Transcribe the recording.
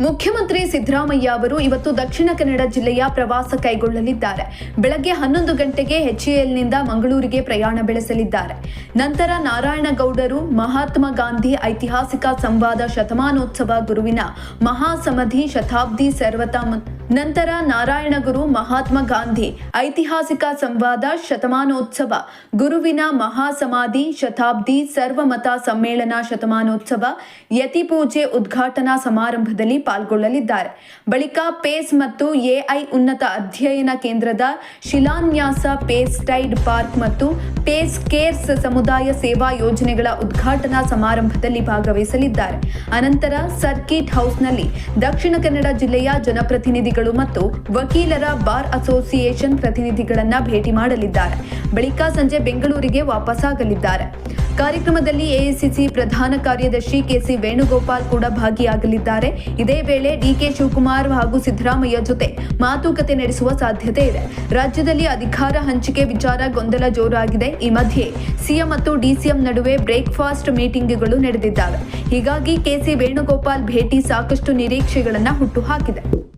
ಮುಖ್ಯಮಂತ್ರಿ ಸಿದ್ದರಾಮಯ್ಯ ಅವರು ಇವತ್ತು ದಕ್ಷಿಣ ಕನ್ನಡ ಜಿಲ್ಲೆಯ ಪ್ರವಾಸ ಕೈಗೊಳ್ಳಲಿದ್ದಾರೆ. ಬೆಳಗ್ಗೆ ಹನ್ನೊಂದು ಗಂಟೆಗೆ ಹೆಚ್ಎಎಲ್ನಿಂದ ಮಂಗಳೂರಿಗೆ ಪ್ರಯಾಣ ಬೆಳೆಸಲಿದ್ದಾರೆ. ನಂತರ ನಾರಾಯಣಗೌಡರು ಮಹಾತ್ಮ ಗಾಂಧಿ ಐತಿಹಾಸಿಕ ಸಂವಾದ ಶತಮಾನೋತ್ಸವ ಗುರುವಿನ ಮಹಾಸಮಧಿ ಶತಾಬ್ದಿ ಸರ್ವತ ನಂತರ ನಾರಾಯಣಗುರು ಮಹಾತ್ಮ ಗಾಂಧಿ, ಐತಿಹಾಸಿಕ ಸಂವಾದ ಶತಮಾನೋತ್ಸವ, ಗುರುವಿನ ಮಹಾಸಮಾಧಿ ಶತಾಬ್ದಿ ಸರ್ವಮತ ಸಮ್ಮೇಳನ ಶತಮಾನೋತ್ಸವ, ಯತಿ ಪೂಜೆ ಉದ್ಘಾಟನಾ ಸಮಾರಂಭದಲ್ಲಿ ಪಾಲ್ಗೊಳ್ಳಲಿದ್ದಾರೆ. ಬಳಿಕ ಪೇಸ್ ಮತ್ತು ಎಐ ಉನ್ನತ ಅಧ್ಯಯನ ಕೇಂದ್ರದ ಶಿಲಾನ್ಯಾಸ, ಪೇಸ್ ಟೈಡ್ ಪಾರ್ಕ್ ಮತ್ತು ಪೇಸ್ ಕೇರ್ಸ್ ಸಮುದಾಯ ಸೇವಾ ಯೋಜನೆಗಳ ಉದ್ಘಾಟನಾ ಸಮಾರಂಭದಲ್ಲಿ ಭಾಗವಹಿಸಲಿದ್ದಾರೆ. ಅನಂತರ ಸರ್ಕಿಟ್ ಹೌಸ್ನಲ್ಲಿ ದಕ್ಷಿಣ ಕನ್ನಡ ಜಿಲ್ಲೆಯ ಜನಪ್ರತಿನಿಧಿಗಳು ಮತ್ತು ವಕೀಲರ ಬಾರ್ ಅಸೋಸಿಯೇಷನ್ ಪ್ರತಿನಿಧಿಗಳನ್ನ ಭೇಟಿ ಮಾಡಲಿದ್ದಾರೆ. ಬಳಿಕ ಸಂಜೆ ಬೆಂಗಳೂರಿಗೆ ವಾಪಸ್ಸಾಗಲಿದ್ದಾರೆ. ಕಾರ್ಯಕ್ರಮದಲ್ಲಿ ಎಐಸಿಸಿ ಪ್ರಧಾನ ಕಾರ್ಯದರ್ಶಿ ಕೆಸಿ ವೇಣುಗೋಪಾಲ್ ಕೂಡ ಭಾಗಿಯಾಗಲಿದ್ದಾರೆ. ಇದೇ ವೇಳೆ ಡಿಕೆ ಶಿವಕುಮಾರ್ ಹಾಗೂ ಸಿದ್ದರಾಮಯ್ಯ ಜೊತೆ ಮಾತುಕತೆ ನಡೆಸುವ ಸಾಧ್ಯತೆ ಇದೆ. ರಾಜ್ಯದಲ್ಲಿ ಅಧಿಕಾರ ಹಂಚಿಕೆ ವಿಚಾರ ಗೊಂದಲ ಜೋರಾಗಿದೆ. ಈ ಮಧ್ಯೆ ಸಿಎಂ ಮತ್ತು ಡಿಸಿಎಂ ನಡುವೆ ಬ್ರೇಕ್ಫಾಸ್ಟ್ ಮೀಟಿಂಗ್ಗಳು ನಡೆದಿದ್ದಾವೆ. ಹೀಗಾಗಿ ಕೆಸಿ ವೇಣುಗೋಪಾಲ್ ಭೇಟಿ ಸಾಕಷ್ಟು ನಿರೀಕ್ಷೆಗಳನ್ನು ಹುಟ್ಟುಹಾಕಿದೆ